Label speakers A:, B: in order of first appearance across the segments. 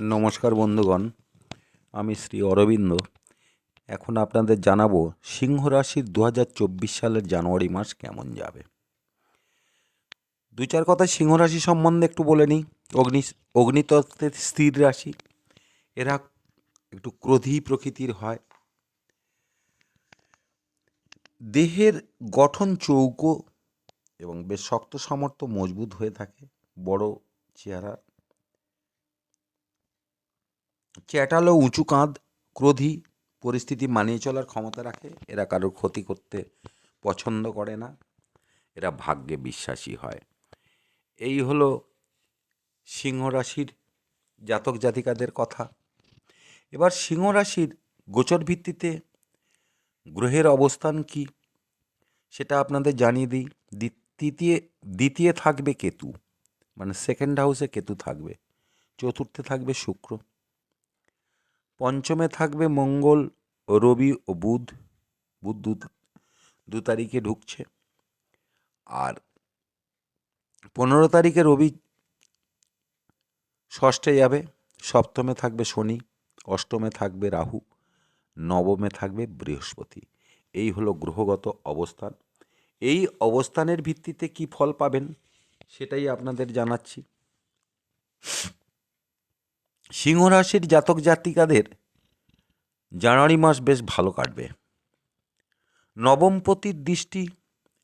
A: নমস্কার বন্ধুগণ, আমি শ্রী অরবিন্দ। এখন আপনাদের জানাব সিংহ রাশির দু হাজার চব্বিশ সালের জানুয়ারি মাস কেমন যাবে। দু চার কথা সিংহ রাশি সম্বন্ধে একটু বলে নিই। অগ্নি অগ্নিতত্ত্বের স্থির রাশি। এরা একটু ক্রোধী প্রকৃতির হয়। দেহের গঠন চৌকো এবং বেশ শক্ত সামর্থ্য মজবুত হয়ে থাকে। বড় চেহারা চ্যাটালো উঁচু কাঁধ ক্রোধী পরিস্থিতি মানিয়ে চলার ক্ষমতা রাখে। এরা কারোর ক্ষতি করতে পছন্দ করে না। এরা ভাগ্যে বিশ্বাসী হয়। এই হলো সিংহ রাশির জাতক জাতিকাদের কথা। এবার সিংহ রাশির গোচর ভিত্তিতে গ্রহের অবস্থান কি? সেটা আপনাদের জানিয়ে দিই। তৃতীয়, দ্বিতীয় থাকবে কেতু। মানে সেকেন্ড হাউসে কেতু থাকবে। চতুর্থে থাকবে শুক্র। পঞ্চমে থাকবে মঙ্গল, রবি ও বুধ। বুধ দু তারিখে ঢুকছে। আর পনেরো তারিখে রবি ষষ্ঠে যাবে। সপ্তমে থাকবে শনি, অষ্টমে থাকবে রাহু, নবমে থাকবে বৃহস্পতি। এই হলো গ্রহগত অবস্থান। এই অবস্থানের ভিত্তিতে কি ফল পাবেন, সেটাই আপনাদের জানাচ্ছি। সিংহ রাশির জাতক জাতিকাদের জানুয়ারি মাস বেশ ভালো কাটবে। নবমপতির দৃষ্টি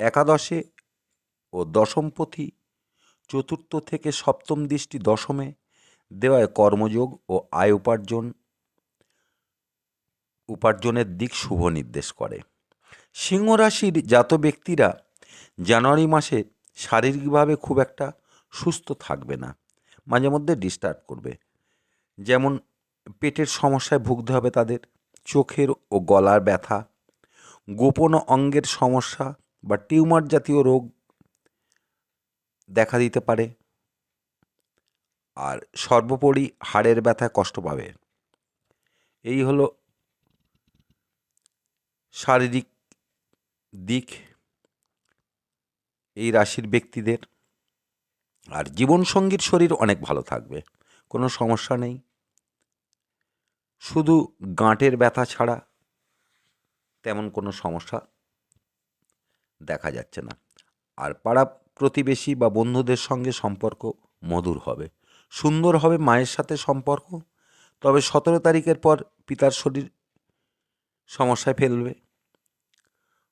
A: একাদশে ও দশমপতি চতুর্থ থেকে সপ্তম দৃষ্টি দশমে দেওয়ায় কর্মযোগ ও আয় উপার্জন, উপার্জনের দিক শুভ নির্দেশ করে। সিংহ রাশির জাত ব্যক্তিরা জানুয়ারি মাসে শারীরিকভাবে খুব একটা সুস্থ থাকবে না মাঝে মধ্যে ডিস্টার্ব করবে। যেমন পেটের সমস্যায় ভুগতে হবে তাদের, চোখের ও গলার ব্যথা, গোপন অঙ্গের সমস্যা বা টিউমার জাতীয় রোগ দেখা দিতে পারে। আর সর্বোপরি হাড়ের ব্যথায় কষ্ট পাবে। এই হলো শারীরিক দিক এই রাশির ব্যক্তিদের। আর জীবনসঙ্গীর শরীর অনেক ভালো থাকবে, কোনো সমস্যা নেই। শুধু গাঁটের ব্যথা ছাড়া তেমন কোনো সমস্যা দেখা যাচ্ছে না। আর পাড়া প্রতিবেশী বা বন্ধুদের সঙ্গে সম্পর্ক মধুর হবে। সুন্দর হবে মায়ের সাথে সম্পর্ক, তবে সতেরো তারিখের পর পিতার শরীর সমস্যায় ফেলবে।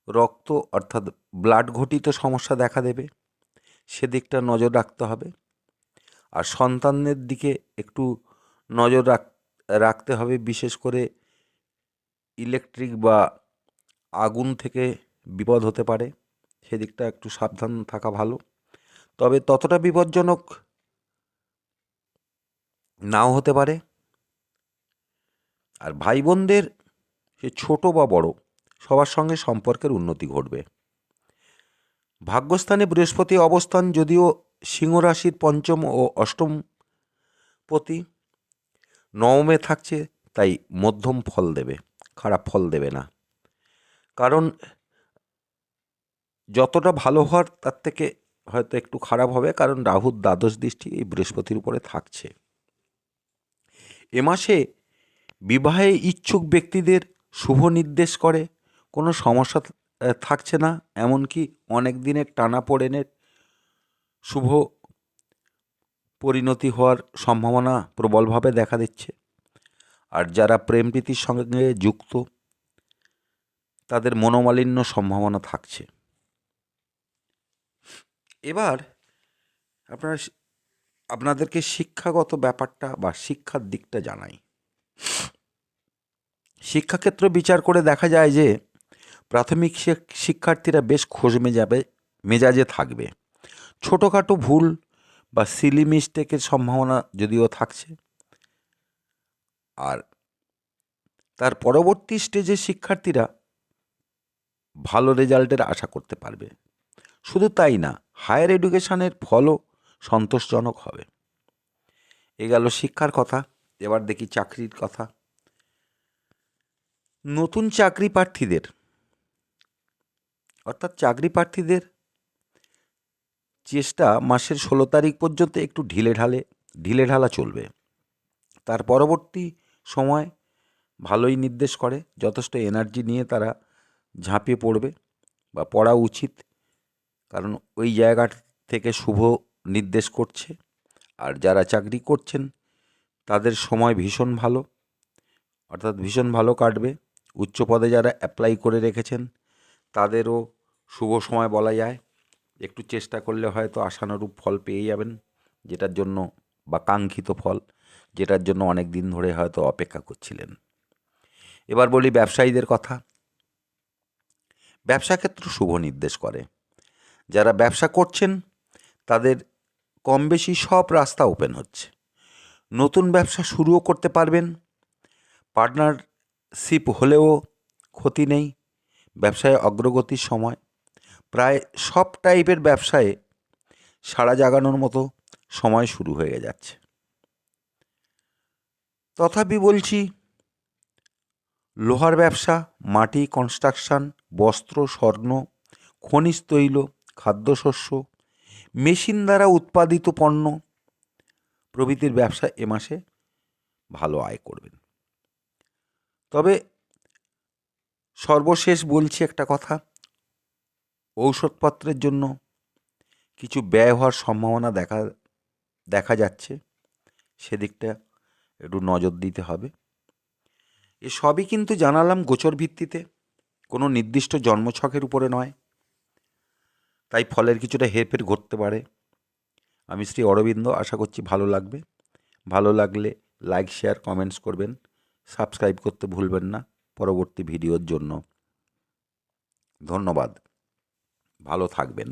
A: রক্ত অর্থাৎ ব্লাড ঘটিত সমস্যা দেখা দেবে, সেদিকটা নজর রাখতে হবে। আর সন্তানদের দিকে একটু নজর রাখ রাখতে হবে, বিশেষ করে ইলেকট্রিক বা আগুন থেকে বিপদ হতে পারে। সেদিকটা একটু সাবধান থাকা ভালো। তবে ততটা বিপজ্জনক নাও হতে পারে। আর ভাই বোনদের সে ছোট বা বড়, সবার সঙ্গে সম্পর্কের উন্নতি ঘটবে। ভাগ্যস্থানে বৃহস্পতি অবস্থান যদিও সিংহ রাশির পঞ্চম ও অষ্টম পতি নবমে থাকছে, তাই মধ্যম ফল দেবে, খারাপ ফল দেবে না। কারণ যতটা ভালো হওয়ার, তার থেকে হয়তো একটু খারাপ হবে, কারণ রাহুর দ্বাদশ দৃষ্টি এই বৃহস্পতির উপরে থাকছে। এ মাসে বিবাহে ইচ্ছুক ব্যক্তিদের শুভ নির্দেশ করে, কোনো সমস্যা থাকছে না, এমনকি অনেক দিনের টানা পড়েনের শুভ পরিণতি হওয়ার সম্ভাবনা প্রবলভাবে দেখা দিচ্ছে। আর যারা প্রেম প্রীতির সঙ্গে যুক্ত, তাদের মনোমালিন্য সম্ভাবনা থাকছে। এবার আপনারা আপনাদেরকে শিক্ষাগত ব্যাপারটা বা শিক্ষার দিকটা জানাই। শিক্ষাক্ষেত্র বিচার করে দেখা যায় যে, প্রাথমিক শিক্ষার্থীরা বেশ খোঁজ মেজাবে, মেজাজে থাকবে। ছোটোখাটো ভুল বা সিলি মিস্টেকের সম্ভাবনা যদিও থাকছে। আর তার পরবর্তী স্টেজে শিক্ষার্থীরা ভালো রেজাল্টের আশা করতে পারবে। শুধু তাই না হায়ার এডুকেশনের ফলও সন্তোষজনক হবে। এ গেল শিক্ষার কথা, এবার দেখি চাকরির কথা। নতুন চাকরি প্রার্থীদের, অর্থাৎ চাকরি প্রার্থীদের চেষ্টা মাসের ষোলো তারিখ পর্যন্ত একটু ঢিলে ঢালে, ঢিলে ঢালা চলবে। তার পরবর্তী সময় ভালোই নির্দেশ করে, যথেষ্ট এনার্জি নিয়ে তারা ঝাঁপিয়ে পড়বে বা পড়া উচিত, কারণ ওই জায়গা থেকে শুভ নির্দেশ করছে। আর যারা চাকরি করছেন, তাদের সময় ভীষণ ভালো, অর্থাৎ ভীষণ ভালো কাটবে। উচ্চ পদে যারা অ্যাপ্লাই করে রেখেছেন, তাদেরও শুভ সময় বলা যায়। একটু চেষ্টা করলে হয়তো আশানুরূপ ফল পেয়ে যাবেন, যেটার জন্য বা কাঙ্ক্ষিত ফল, যেটার জন্য অনেক দিন ধরে হয়তো অপেক্ষা করছিলেন। এবার বলি ব্যবসায়ীদের কথা। ব্যবসা ক্ষেত্র শুভ নির্দেশ করে। যারা ব্যবসা করছেন, তাদের কম বেশি সব রাস্তা ওপেন হচ্ছে। নতুন ব্যবসা শুরুও করতে পারবেন, পার্টনারশিপ হলেও ক্ষতি নেই, ব্যবসায় অগ্রগতির সময়। প্রায় সব টাইপের ব্যবসায়ে সাড়া জাগানোর মতো সময় শুরু হয়ে যাচ্ছে। তথাপি বলছি, লোহার ব্যবসা, মাটি কনস্ট্রাকশন বস্ত্র, স্বর্ণ, খনিজ তৈল, খাদ্যশস্য, মেশিন দ্বারা উৎপাদিত পণ্য প্রভৃতির ব্যবসা এ মাসে ভালো আয় করবেন। তবে সর্বশেষ বলছি একটা কথা ঔষধপত্রের জন্য কিছু ব্যয় হওয়ার সম্ভাবনা দেখা দেখা যাচ্ছে। সেদিকটা একটু নজর দিতে হবে। এ সবই কিন্তু জানালাম গোচর ভিত্তিতে। কোনো নির্দিষ্ট জন্মছকের উপরে নয়। তাই ফলের কিছুটা হেরফের ঘটতে পারে। আমি শ্রী অরবিন্দ, আশা করছি ভালো লাগবে। ভালো লাগলে লাইক শেয়ার কমেন্টস করবেন। সাবস্ক্রাইব করতে ভুলবেন না। পরবর্তী ভিডিওর জন্য। ধন্যবাদ। ভালো থাকবেন।